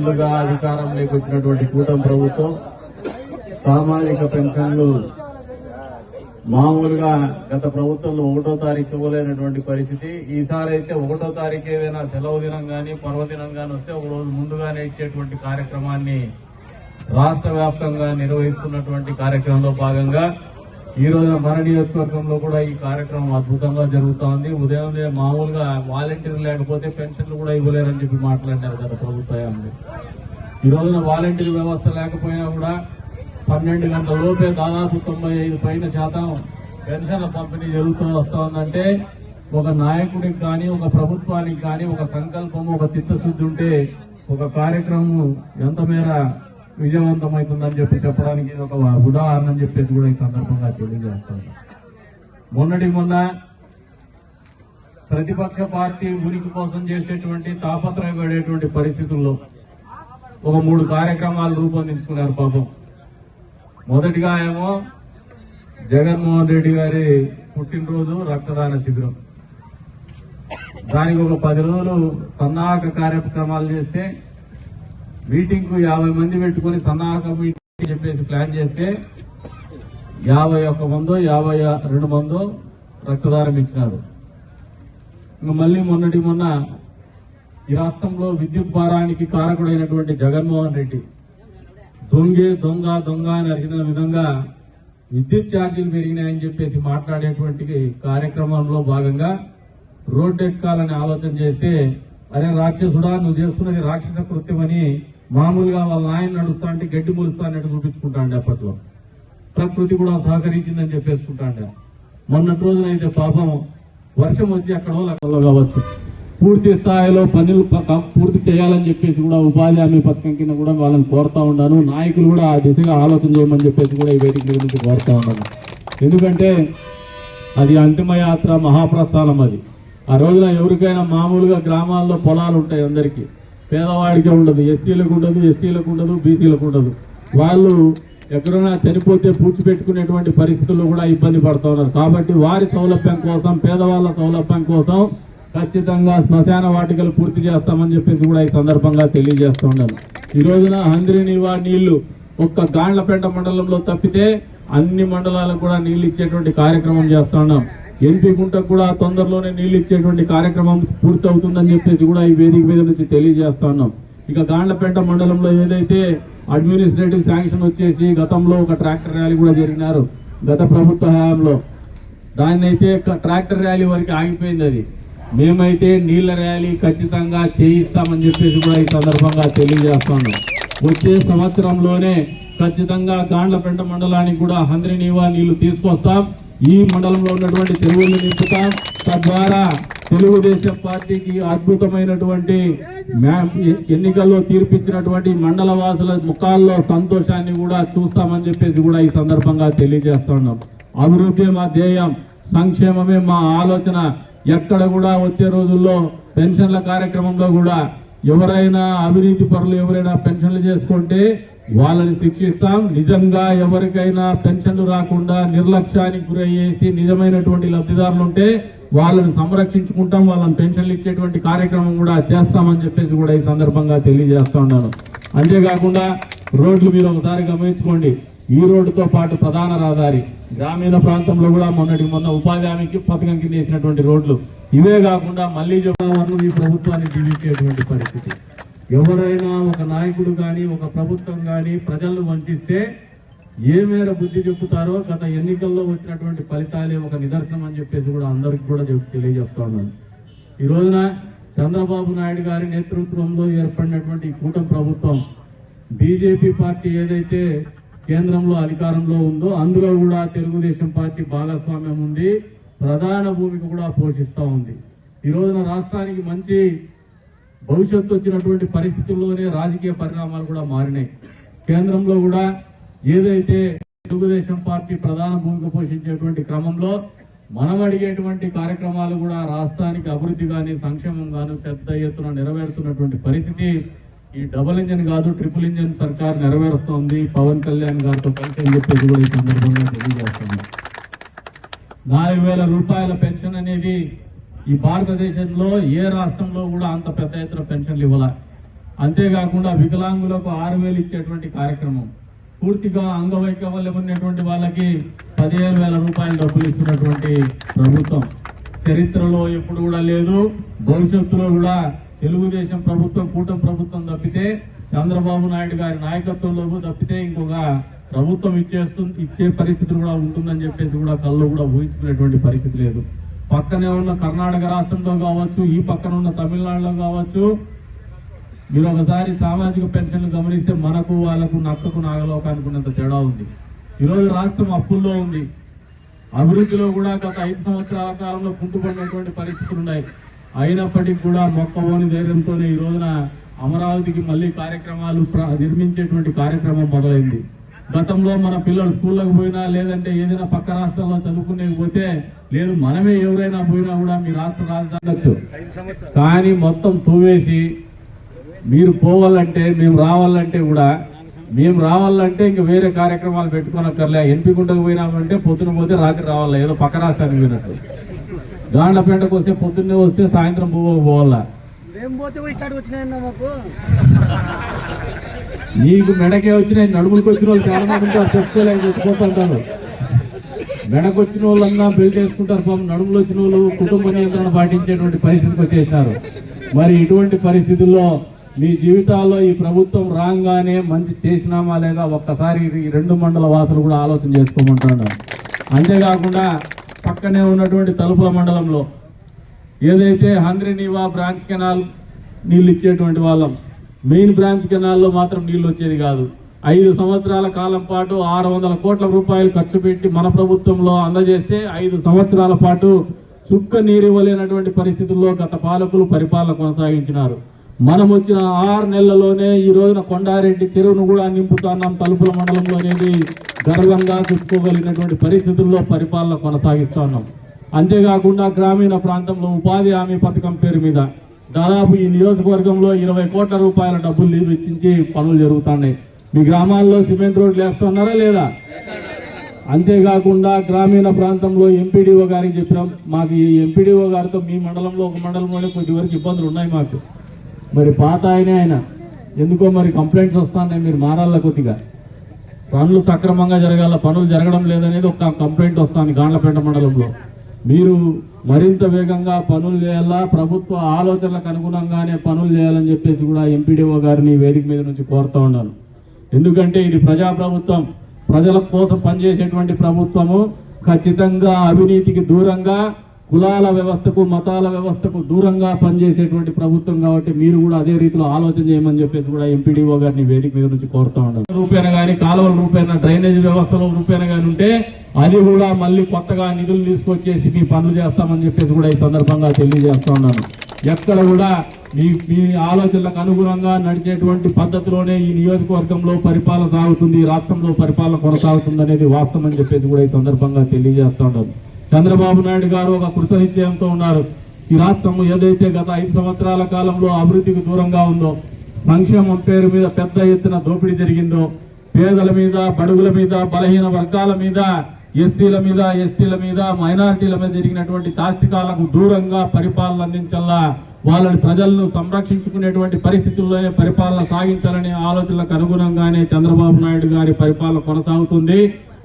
గత అధికారంలోకి వచ్చినటువంటి కూటమి ప్రభుత్వం సామాజిక పెన్షన్లు మామూలుగా గత ప్రభుత్వంలో ఒకటో తారీఖు ఇవ్వలేనటువంటి పరిస్థితి. ఈసారి అయితే ఒకటో తారీఖు ఏదైనా సెలవు దినం కానీ పర్వదినం కానీ వస్తే ఒక రోజు ముందుగానే ఇచ్చేటువంటి కార్యక్రమాన్ని రాష్ట్ర వ్యాప్తంగా నిర్వహిస్తున్నటువంటి కార్యక్రమంలో భాగంగా ఈ రోజున మన నియోజకవర్గంలో కూడా ఈ కార్యక్రమం అద్భుతంగా జరుగుతోంది ఉదయం మామూలుగా వాలంటీర్ లేకపోతే పెన్షన్లు కూడా ఇవ్వలేరని చెప్పి మాట్లాడినారు గత ప్రభుత్వాన్ని ఈ రోజున వాలంటీర్ వ్యవస్థ లేకపోయినా కూడా పన్నెండు గంటల లోపే దాదాపు తొంభై ఐదు పైన శాతం పెన్షన్ల పంపిణీ జరుగుతూ వస్తా ఉందంటే ఒక నాయకుడికి కానీ ఒక ప్రభుత్వానికి కానీ ఒక సంకల్పం ఒక చిత్తశుద్ధి ఉంటే ఒక కార్యక్రమం ఎంత మేర విజయవంతమవుతుందని చెప్పి చెప్పడానికి ఇది ఒక ఉదాహరణ అని చెప్పేసి కూడా ఈ సందర్భంగా తెలియజేస్తాను. మొన్నటి మొన్న ప్రతిపక్ష పార్టీ ఉనికి కోసం చేసేటువంటి తాపత్రయపడేటువంటి పరిస్థితుల్లో ఒక మూడు కార్యక్రమాలు రూపొందించుకున్నారు పాపం. మొదటిగా ఏమో జగన్మోహన్ రెడ్డి గారి పుట్టినరోజు రక్తదాన శిబిరం. దానికి ఒక పది రోజులు సన్నాహక కార్యక్రమాలు చేస్తే మీటింగ్కు యాభై మంది పెట్టుకుని సన్నాహక మీటింగ్ చెప్పేసి ప్లాన్ చేస్తే యాభై ఒక్క మందో యాభై రెండు మందో రక్తదానం ఇచ్చినారు. ఇంకా మళ్ళీ మొన్నటి మొన్న ఈ రాష్ట్రంలో విద్యుత్ భారానికి కారకుడైనటువంటి జగన్మోహన్ రెడ్డి దొంగే దొంగ దొంగ అని అరిచిన విధంగా విద్యుత్ ఛార్జీలు పెరిగినాయని చెప్పేసి మాట్లాడేటువంటి కార్యక్రమంలో భాగంగా రోడ్డు ఎక్కాలని ఆలోచన చేస్తే అరే రాక్షసుడా నువ్వు చేస్తున్నది రాక్షస కృత్యమని మామూలుగా వాళ్ళ నాయన నడుస్తా అంటే గడ్డి ములుస్తా అన్నట్టు చూపించుకుంటాండి అప్పట్లో. ప్రకృతి కూడా సహకరించిందని చెప్పేసుకుంటాండే మొన్నటి రోజునైతే పాపం వర్షం వచ్చి అక్కడ అక్కడో కావచ్చు. పూర్తి స్థాయిలో పనులు పూర్తి చేయాలని చెప్పేసి కూడా ఉపాధి హామీ పథకం కింద కూడా వాళ్ళని కోరుతా ఉన్నాను. నాయకులు కూడా ఆ దిశగా ఆలోచన చేయమని చెప్పేసి కూడా ఈ వేదిక గురించి కోరుతా ఉన్నాను. ఎందుకంటే అది అంతిమయాత్ర మహాప్రస్థానం అది. ఆ రోజున ఎవరికైనా మామూలుగా గ్రామాల్లో పొలాలు ఉంటాయి అందరికీ. పేదవాడికి ఉండదు ఎస్సీలకు ఉండదు ఎస్టీలకు ఉండదు బీసీలకు ఉండదు. వాళ్ళు ఎక్కడైనా చనిపోతే పూడ్చిపెట్టుకునేటువంటి పరిస్థితుల్లో కూడా ఇబ్బంది పడుతూ ఉన్నారు. కాబట్టి వారి సౌలభ్యం కోసం పేదవాళ్ళ సౌలభ్యం కోసం ఖచ్చితంగా శ్మశాన వాటికలు పూర్తి చేస్తామని చెప్పేసి కూడా ఈ సందర్భంగా తెలియజేస్తూ ఉన్నాను. ఈ రోజున హంద్రినివా నీళ్ళు ఒక్క గాండ్లపేట మండలంలో తప్పితే అన్ని మండలాలకు కూడా నీళ్ళు ఇచ్చేటువంటి కార్యక్రమం చేస్తా ఉన్నాం. ఎంపీ గుంటకు కూడా తొందరలోనే నీళ్ళు ఇచ్చేటువంటి కార్యక్రమం పూర్తవుతుందని చెప్పేసి కూడా ఈ వేదిక మీద నుంచి తెలియజేస్తా ఉన్నాం. ఇక గాండ్లపేట మండలంలో ఏదైతే అడ్మినిస్ట్రేటివ్ శాంక్షన్ వచ్చేసి గతంలో ఒక ట్రాక్టర్ ర్యాలీ కూడా జరిగినారు గత ప్రభుత్వ హయాంలో. దాన్ని అయితే ట్రాక్టర్ ర్యాలీ వరకు ఆగిపోయింది అది. మేమైతే నీళ్ళ ర్యాలీ ఖచ్చితంగా చేయిస్తామని చెప్పేసి కూడా ఈ సందర్భంగా తెలియజేస్తాను వచ్చే సంవత్సరంలోనే ఖచ్చితంగా గాండ్లపెంట మండలానికి కూడా హంద్రి నీవా నీళ్ళు తీసుకొస్తాం. ఈ మండలంలో ఉన్నటువంటి చెరువులు నింపుతాం. తద్వారా తెలుగుదేశం పార్టీకి అద్భుతమైనటువంటి మ్యా- ఎన్నికల్లో తీర్పిచ్చినటువంటి మండల వాసుల ముఖాల్లో సంతోషాన్ని కూడా చూస్తామని చెప్పేసి కూడా ఈ సందర్భంగా తెలియజేస్తున్నాం అభివృద్ధి మా ధ్యేయం. సంక్షేమమే మా ఆలోచన. ఎక్కడ కూడా వచ్చే రోజుల్లో పెన్షన్ల కార్యక్రమంలో కూడా ఎవరైనా అవినీతి పరులు ఎవరైనా పెన్షన్లు చేసుకుంటే వాళ్ళని శిక్షిస్తాం. నిజంగా ఎవరికైనా పెన్షన్లు రాకుండా నిర్లక్ష్యానికి గురయ్యేసి నిజమైనటువంటి లబ్ధిదారులు ఉంటే వాళ్ళని సంరక్షించుకుంటాం. వాళ్ళని పెన్షన్లు ఇచ్చేటువంటి కార్యక్రమం కూడా చేస్తామని చెప్పేసి కూడా ఈ సందర్భంగా తెలియజేస్తా ఉన్నాను. అంతేకాకుండా రోడ్లు మీరు ఒకసారి గమనించుకోండి. ఈ రోడ్డుతో పాటు ప్రధాన రహదారి. గ్రామీణ ప్రాంతంలో కూడా మొన్నటి మొన్న ఉపాధి హామీకి పథకం కింద వేసినటువంటి రోడ్లు. ఇవే కాకుండా మళ్ళీ చెప్తామని ఈ ప్రభుత్వాన్ని జీవించేటువంటి పరిస్థితి. ఎవరైనా ఒక నాయకుడు కానీ ఒక ప్రభుత్వం కానీ ప్రజలను వంచిస్తే ఏ మేర బుద్ధి చెప్పుతారో గత ఎన్నికల్లో వచ్చినటువంటి ఫలితాలే ఒక నిదర్శనం అని చెప్పేసి కూడా అందరికి కూడా చెప్- తెలియజెప్తా ఉన్నాను. ఈ రోజున చంద్రబాబు నాయుడు గారి నేతృత్వంలో ఏర్పడినటువంటి కూటమి ప్రభుత్వం బీజేపీ పార్టీ ఏదైతే కేంద్రంలో అధికారంలో ఉందో అందులో కూడా తెలుగుదేశం పార్టీ భాగస్వామ్యం ఉంది ప్రధాన భూమిక కూడా పోషిస్తూ ఉంది. ఈ రోజున రాష్ట్రానికి మంచి భవిష్యత్తు వచ్చినటువంటి పరిస్థితుల్లోనే రాజకీయ పరిణామాలు కూడా మారినాయి. కేంద్రంలో కూడా ఏదైతే తెలుగుదేశం పార్టీ ప్రధాన భూమిక పోషించేటువంటి క్రమంలో మనం అడిగేటువంటి కార్యక్రమాలు కూడా రాష్ట్రానికి అభివృద్ధి కానీ సంక్షేమం గాను పెద్ద ఎత్తున నెరవేరుతున్నటువంటి పరిస్థితి ఈ డబుల్ ఇంజన్ కాదు ట్రిపుల్ ఇంజన్ సర్కార్ నెరవేరుస్తోంది. పవన్ కళ్యాణ్ గారితో కలిసి అని చెప్పేసి కూడా ఈ సందర్భంగా తెలియజేస్తుంది నాలుగు వేల రూపాయల పెన్షన్ అనేది ఈ భారతదేశంలో ఏ రాష్ట్రంలో కూడా అంత పెద్ద ఎత్తున పెన్షన్లు ఇవ్వాల. అంతేకాకుండా వికలాంగులకు ఆరు వేలు ఇచ్చేటువంటి కార్యక్రమం. పూర్తిగా అంగవైకల్యం ఉన్నటువంటి వాళ్ళకి పదిహేను వేల రూపాయల డబ్బులు ఇస్తున్నటువంటి ప్రభుత్వం. చరిత్రలో ఎప్పుడు కూడా లేదు. భవిష్యత్తులో కూడా తెలుగుదేశం ప్రభుత్వం కూటమి ప్రభుత్వం తప్పితే చంద్రబాబు నాయుడు గారి నాయకత్వంలో తప్పితే ఇంకొక ప్రభుత్వం ఇచ్చేస్తు ఇచ్చే పరిస్థితి కూడా ఉంటుందని చెప్పేసి కూడా కళ్ళు కూడా ఊహించుకునేటువంటి పరిస్థితి లేదు. పక్కనే ఉన్న కర్ణాటక రాష్ట్రంలో కావచ్చు ఈ పక్కన ఉన్న తమిళనాడులో కావచ్చు. మీరు ఒకసారి సామాజిక పెన్షన్లు గమనిస్తే మనకు వాళ్ళకు నక్కకు నాగలోకానికి ఉన్నంత తేడా ఉంది. ఈరోజు రాష్ట్రం అప్పుల్లో ఉంది. అభివృద్ధిలో కూడా గత ఐదు సంవత్సరాల కాలంలో కుంటుపడినటువంటి పరిస్థితులు ఉన్నాయి. అయినప్పటికీ కూడా మొక్కబోని ధైర్యంతోనే ఈ రోజున అమరావతికి మళ్ళీ కార్యక్రమాలు ప్ర- నిర్మించేటువంటి కార్యక్రమం మొదలైంది. గతంలో మన పిల్లలు స్కూళ్ళకు పోయినా లేదంటే ఏదైనా పక్క రాష్ట్రాల్లో చదువుకునే పోతే లేదు మనమే ఎవరైనా పోయినా కూడా మీ రాష్ట్ర రాజధాని వచ్చు. కానీ మొత్తం తూవేసి మీరు పోవాలంటే మేము రావాలంటే కూడా మేము రావాలంటే ఇంక వేరే కార్యక్రమాలు పెట్టుకోనక్కర్లే. ఎంపికుంటకు పోయినామంటే పొద్దున పోతే రాత్రి రావాలా? ఏదో పక్క రాష్ట్రానికి పోయినట్టు. గాండ్లపేటకు వస్తే పొద్దున్నే వస్తే సాయంత్రం పోవాలా? నీకు మెడకే వచ్చినాయి నడుములకు వచ్చిన వాళ్ళు చాలా మంది ఉంటారు చెప్పుకోలేక చచ్చిపోతుంటారు మెడకు వచ్చిన వాళ్ళన్నా పెళ్ళి చేసుకుంటారు పాపం నడుములు వచ్చిన వాళ్ళు కుటుంబ నియంత్రణ పాటించేటువంటి పరిస్థితికి వచ్చేసినారు. మరి ఇటువంటి పరిస్థితుల్లో మీ జీవితాల్లో ఈ ప్రభుత్వం రాగానే మంచి చేసినామా లేదా ఒక్కసారి ఈ రెండు మండల వాసులు కూడా ఆలోచన చేసుకోమంటాను అంతేకాకుండా పక్కనే ఉన్నటువంటి తలుపుల మండలంలో ఏదైతే హంద్రినీవా బ్రాంచ్ కెనాల్ నీళ్ళు ఇచ్చేటువంటి వాళ్ళం మెయిన్ బ్రాంచ్ కెనాల్లో మాత్రం నీళ్ళు వచ్చేది కాదు. ఐదు సంవత్సరాల కాలం పాటు ఆరు వందల కోట్ల రూపాయలు ఖర్చు పెట్టి మన ప్రభుత్వంలో అందజేస్తే ఐదు సంవత్సరాల పాటు చుక్క నీరు ఇవ్వలేనటువంటి పరిస్థితుల్లో గత పాలకులు పరిపాలన కొనసాగించినారు. మనం వచ్చిన ఆరు నెలల్లోనే ఈ రోజున కొండారెడ్డి చెరువును కూడా నింపుతున్నాం తలుపుల మండలంలో అనేది గర్వంగా చూసుకోగలిగినటువంటి పరిస్థితుల్లో పరిపాలన కొనసాగిస్తున్నాం. అంతేకాకుండా గ్రామీణ ప్రాంతంలో ఉపాధి హామీ పథకం పేరు మీద దాదాపు ఈ నియోజకవర్గంలో ఇరవై కోట్ల రూపాయల డబ్బులు వెచ్చించి పనులు జరుగుతున్నాయి. మీ గ్రామాల్లో సిమెంట్ రోడ్లు వేస్తున్నారా లేదా? అంతేకాకుండా గ్రామీణ ప్రాంతంలో ఎంపీడీఓ గారికి చెప్పినాం మాకు ఈ ఎంపీడీఓ గారితో మీ మండలంలో ఒక మండలంలోనే కొద్దివరకు ఇబ్బందులు ఉన్నాయి మాకు. మరి పాత ఆయనే ఆయన. ఎందుకో మరి కంప్లైంట్స్ వస్తున్నాయి. మీరు మారాల కొద్దిగా? పనులు సక్రమంగా జరగాల పనులు జరగడం లేదనేది ఒక కంప్లైంట్ వస్తుంది గాండ్లపేట మండలంలో. మీరు మరింత వేగంగా పనులు చేయాలా? ప్రభుత్వ ఆలోచనలకు అనుగుణంగానే పనులు చేయాలని చెప్పేసి కూడా ఎంపీడీఓ గారిని వేదిక మీద నుంచి కోరుతా ఉన్నాను. ఎందుకంటే ఇది ప్రజాప్రభుత్వం. ప్రజల కోసం పనిచేసేటువంటి ప్రభుత్వము ఖచ్చితంగా అవినీతికి దూరంగా కులాల వ్యవస్థకు మతాల వ్యవస్థకు దూరంగా పనిచేసేటువంటి ప్రభుత్వం కాబట్టి మీరు కూడా అదే రీతిలో ఆలోచన చేయమని చెప్పేసి కూడా ఎంపీడీఓ గారిని వేదిక మీద నుంచి కోరుతా ఉన్నాను. రూపేణ కానీ కాలువల రూపేణ డ్రైనేజ్ వ్యవస్థలో రూపేణ కానీ ఉంటే అది కూడా మళ్ళీ కొత్తగా నిధులు తీసుకొచ్చేసి మీ పనులు చేస్తామని చెప్పేసి కూడా ఈ సందర్భంగా తెలియజేస్తా ఉన్నాను. ఎక్కడ కూడా మీ మీ ఆలోచనలకు అనుగుణంగా నడిచేటువంటి పద్ధతిలోనే ఈ నియోజకవర్గంలో పరిపాలన సాగుతుంది ఈ రాష్ట్రంలో పరిపాలన కొనసాగుతుంది అనేది వాస్తవం అని చెప్పేసి కూడా ఈ సందర్భంగా తెలియజేస్తా ఉన్నాను. చంద్రబాబు నాయుడు గారు ఒక కృతనిశ్చయంతో ఉన్నారు. ఈ రాష్ట్రం ఏదైతే గత ఐదు సంవత్సరాల కాలంలో అభివృద్ధికి దూరంగా ఉందో సంక్షేమం పేరు మీద పెద్ద ఎత్తున దోపిడీ జరిగిందో పేదల మీద బడుగుల మీద బలహీన వర్గాల మీద ఎస్సీల మీద ఎస్టీల మీద మైనారిటీల మీద జరిగినటువంటి తాష్టికాలకు దూరంగా పరిపాలన అందించాలా వాళ్ళని ప్రజలను సంరక్షించుకునేటువంటి పరిస్థితుల్లోనే పరిపాలన సాగించాలనే ఆలోచనలకు అనుగుణంగానే చంద్రబాబు నాయుడు గారి పరిపాలన కొనసాగుతుంది.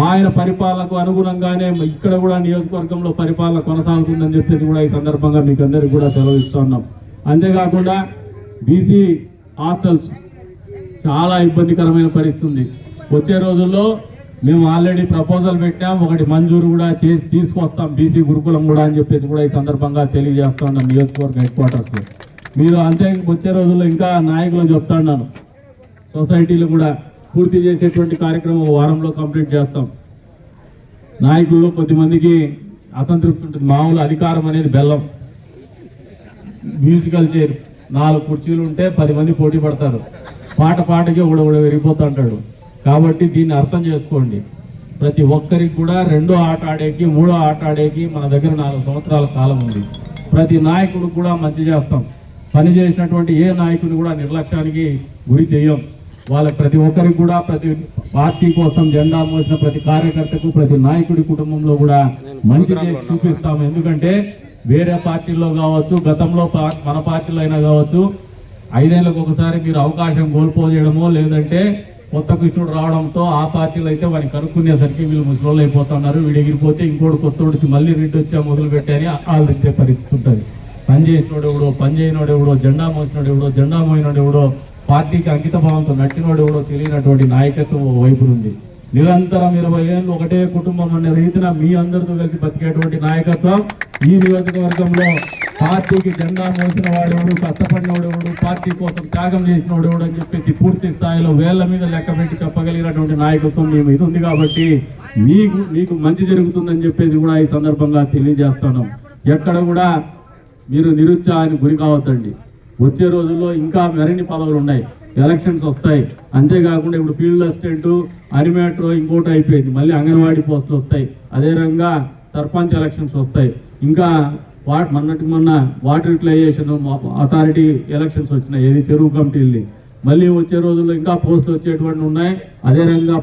ఆయన పరిపాలనకు అనుగుణంగానే ఇక్కడ కూడా నియోజకవర్గంలో పరిపాలన కొనసాగుతుందని చెప్పేసి కూడా ఈ సందర్భంగా మీకు అందరికి కూడా సెలవిస్తున్నాం అంతేకాకుండా బీసీ హాస్టల్స్ చాలా ఇబ్బందికరమైన పరిస్థితి ఉంది వచ్చే రోజుల్లో మేము ఆల్రెడీ ప్రపోజల్ పెట్టాం ఒకటి మంజూరు కూడా చేసి తీసుకొస్తాం బీసీ గురుకులం కూడా అని చెప్పేసి కూడా ఈ సందర్భంగా తెలియజేస్తా ఉన్నాం నియోజకవర్గ హెడ్ క్వార్టర్స్ మీరు అంతే వచ్చే రోజుల్లో ఇంకా నాయకులు చెప్తా ఉన్నాను. సొసైటీలు కూడా పూర్తి చేసేటువంటి కార్యక్రమం వారంలో కంప్లీట్ చేస్తాం. నాయకుల్లో కొద్దిమందికి అసంతృప్తి ఉంటుంది. మామూలు అధికారం అనేది బెల్లం. మ్యూజికల్ చైర్ నాలుగు కుర్చీలు ఉంటే పది మంది పోటీ పడతారు. పాట పాటకి ఒకడు ఒకడు విరిగిపోతూ కాబట్టి దీన్ని అర్థం చేసుకోండి. ప్రతి ఒక్కరికి కూడా రెండో ఆట ఆడేకి మూడో ఆట ఆడేకి మన దగ్గర నాలుగు సంవత్సరాల కాలం ఉంది. ప్రతి నాయకుడు కూడా మంచి చేస్తాం. పని చేసినటువంటి ఏ నాయకుని కూడా నిర్లక్ష్యానికి గురి చేయం వాళ్ళ ప్రతి ఒక్కరికి కూడా ప్రతి పార్టీ కోసం జెండా మోసిన ప్రతి కార్యకర్తకు ప్రతి నాయకుడి కుటుంబంలో కూడా మంచి చేసి చూపిస్తాం ఎందుకంటే వేరే పార్టీలో కావచ్చు గతంలో మన పార్టీలో అయినా కావచ్చు ఐదేళ్ళకు ఒకసారి మీరు అవకాశం కోల్పోజేయడమో లేదంటే కొత్త కృష్ణుడు రావడంతో ఆ పార్టీలు అయితే వాడిని కనుక్కునేసరికి వీళ్ళు ముసలోళ్ళు అయిపోతున్నారు. వీడు ఎగిరిపోతే ఇంకోటి కొత్తోడు వచ్చి మళ్ళీ రెడ్డి వచ్చా మొదలు పెట్టారని ఆలోచించే పరిస్థితి ఉంటుంది. పని చేసినోడు ఎవడో పని చేయనోడు ఎవడో జెండా మోసినోడు ఎవడో జెండా మోయినోడు ఎవడో పార్టీకి అంకితభావంతో భావంతో నచ్చినోడు ఎవడో తెలియనటువంటి నాయకత్వం వైపు నుండి. నిరంతరం ఇరవై ఏళ్ళు ఒకటే కుటుంబం అనే రీతిన మీ అందరితో కలిసి బతికేటువంటి నాయకత్వం ఈ నియోజకవర్గంలో పార్టీకి జెండా మోసిన వాడెవడు కష్టపడినోడు ఎవడు పార్టీ కోసం త్యాగం చేసినోడు ఎవడు అని చెప్పేసి పూర్తి స్థాయిలో వేళ్ళ మీద లెక్క పెట్టి చెప్పగలిగినటువంటి నాయకత్వం మీ మీద ఉంది కాబట్టి మీకు మీకు మంచి జరుగుతుందని చెప్పేసి కూడా ఈ సందర్భంగా తెలియజేస్తాను. ఎక్కడ కూడా మీరు నిరుత్సాహానికి గురి కావద్దండి. వచ్చే రోజుల్లో ఇంకా మరిన్ని పదవులు ఉన్నాయి. ఎలక్షన్స్ వస్తాయి. అంతేకాకుండా ఇప్పుడు ఫీల్డ్ అసిస్టెంట్ అనిమేటర్ ఇంకోటి అయిపోయింది. మళ్ళీ అంగన్వాడీ పోస్టులు వస్తాయి. అదే రకంగా సర్పంచ్ ఎలక్షన్స్ వస్తాయి. ఇంకా వాట్ మొన్నటి మొన్న వాటర్ యూటిలైజేషన్ అథారిటీ ఎలక్షన్స్ వచ్చినాయి. ఏది చెరువు కమిటీల్ని మళ్ళీ వచ్చే రోజుల్లో ఇంకా పోస్టులు వచ్చేటువంటి ఉన్నాయి. అదే రకంగా